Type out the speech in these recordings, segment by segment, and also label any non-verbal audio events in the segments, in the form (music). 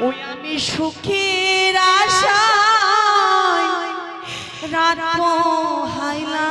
ওই আমি সুখের আশায় রাত হাইলা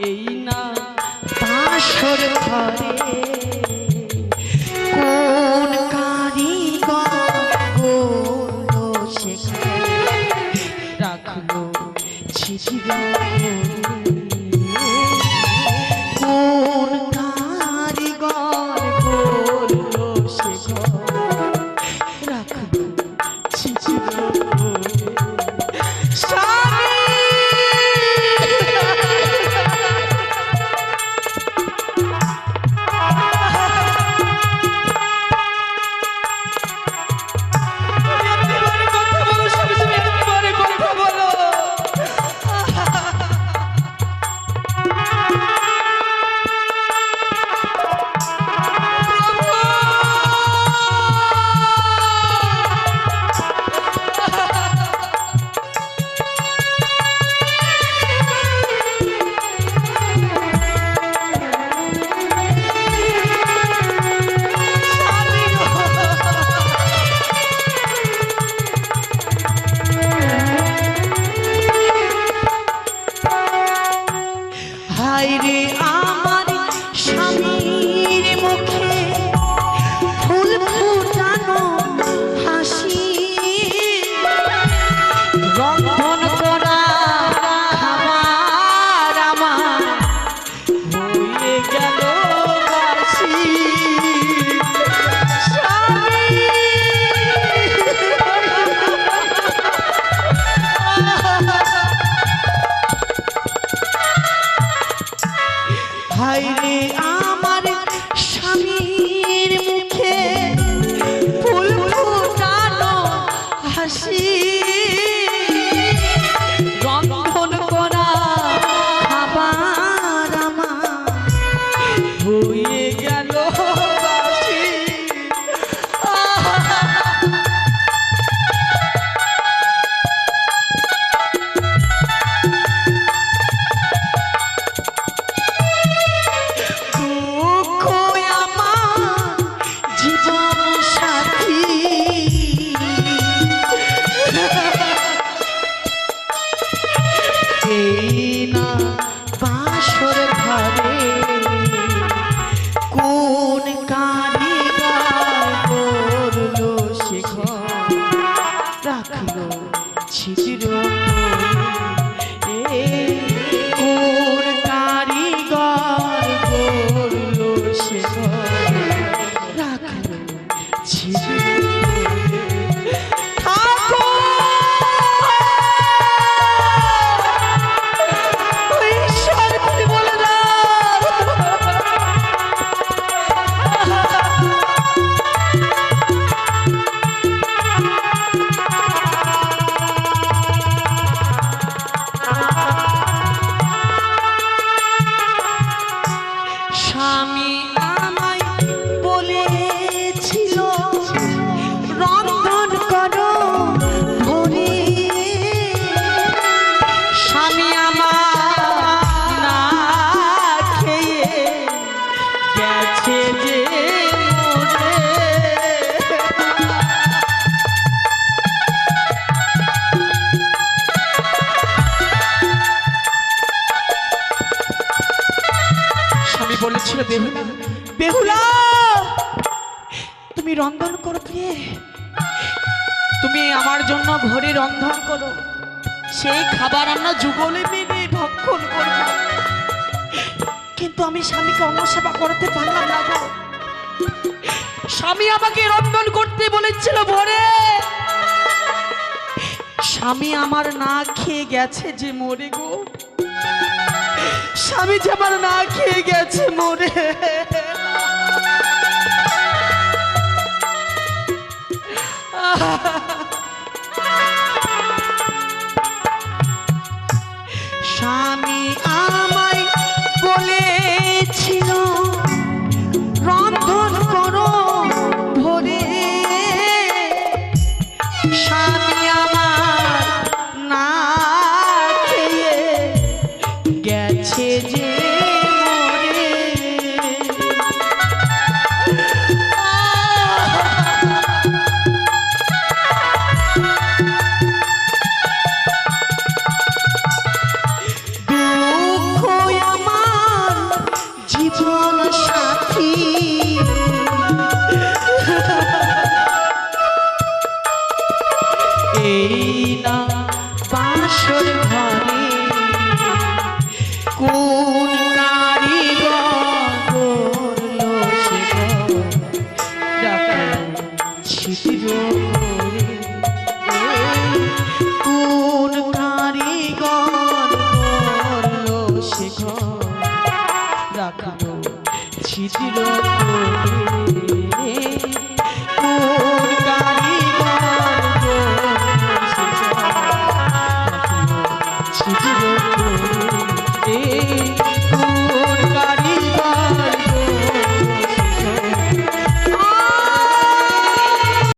এই না। বাসর ঘরে কোন কারিগর গোলো শেখায় রাখল ছিড়ি না বাসর ঘরে রন্ধন করো প্রিয়ে। তুমি আমার জন্য ঘরে রন্ধন করো। সেই খাবার আমরা যুগলে মেনে ভক্ষণ করব। কিন্তু আমি স্বামীকে অন্নসেবা করতে পারলাম না গো। স্বামী আমাকে রন্ধন করতে বলেছিল, ভোরে! স্বামী আমার না খেয়ে গেছে যে মরে গো। স্বামী যে আমার না খেয়ে গেছে মরে। (laughs) স্বামী আমায় বলেছিল রন্ধন করো ভোরে। স্বামী আমার না খেয়ে গেছে যে ঘরে